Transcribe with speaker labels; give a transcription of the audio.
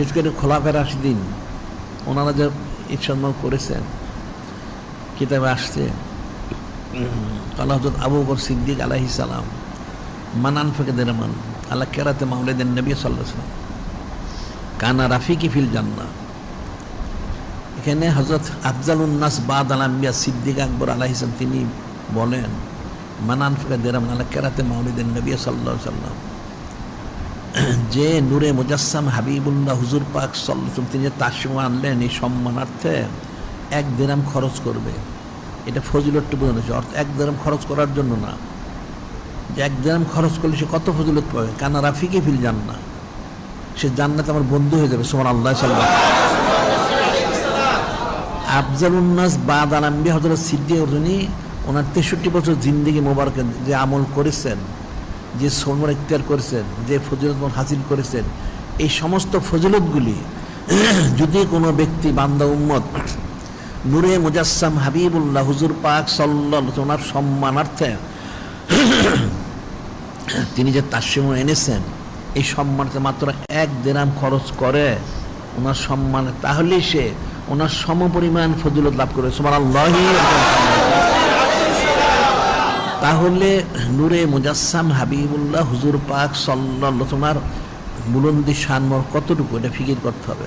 Speaker 1: বিশেষ করে খোলাফের দিন ওনারা যে ইচ্ছন্মল করেছেন, কিতাবে আসছে। আল্লাহ হজরত আবু বকর সিদ্দিক আলাহি সালাম, মানান ফেকেদের মান আল্লাহ কেরাতে মাউলেদের নবী সাল্লাহ সাল্লাম। কানা রাফিকি ফিল জান্না এখানে হজরত আফজাল উন্নাস বাদ আলাম্বিয়া সিদ্দিক আকবর আলাহি আলাহিসাম তিনি বলেন, মানান ফেকেদের মান আল্লাহ কেরাতে মাউলিদের নবী সাল্লাহ সাল্লাম। যে নূরে মুজাসসাম হাবিবুল্লাহ হুজুর পাক সাল্লাম তিনি যে তাসমা আনলেন এই সম্মানার্থে এক দেরাম খরচ করবে। এটা ফজিলতটা বোঝানো হয়েছে অর্থ এক দেরাম খরচ করার জন্য না। যে এক দেরাম খরচ করলে সে কত ফজিলত পাবে? কানা রাফিকে ফিল যান না সে জান্নাত আমার বন্ধু হয়ে যাবে সোমান আল্লাহ সাল্লাহ আফজাল উন্নাস বাদ আলাম্বি হজরত সিদ্দিক ওনার তেষট্টি বছর জিন্দিগি মোবারকে যে আমল করেছেন যে সমর ইখতিয়ার করেছেন, যে ফজিলত হাসিল করেছেন, এই সমস্ত ফজিলতগুলি যদি কোনো ব্যক্তি, বান্দা, উম্মত নূরে মুজাসসাম হাবিবুল্লাহ হুজুর পাক সাল্লাহ সম্মানার্থে তিনি যে তাস্যম এনেছেন, এই সম্মানতে মাত্র এক দেরাম খরচ করে ওনার সম্মানে, তাহলেই সে ওনার সম সমপরিমাণ ফজিলত লাভ করে। সোমান আল্লাহি তাহলে নূরে মুজাসসাম হাবিবুল্লাহ হুজুর পাক সাল্লাহ তোমার বুলন্দি শানমর কতটুকু? এটা ফিকির করতে হবে।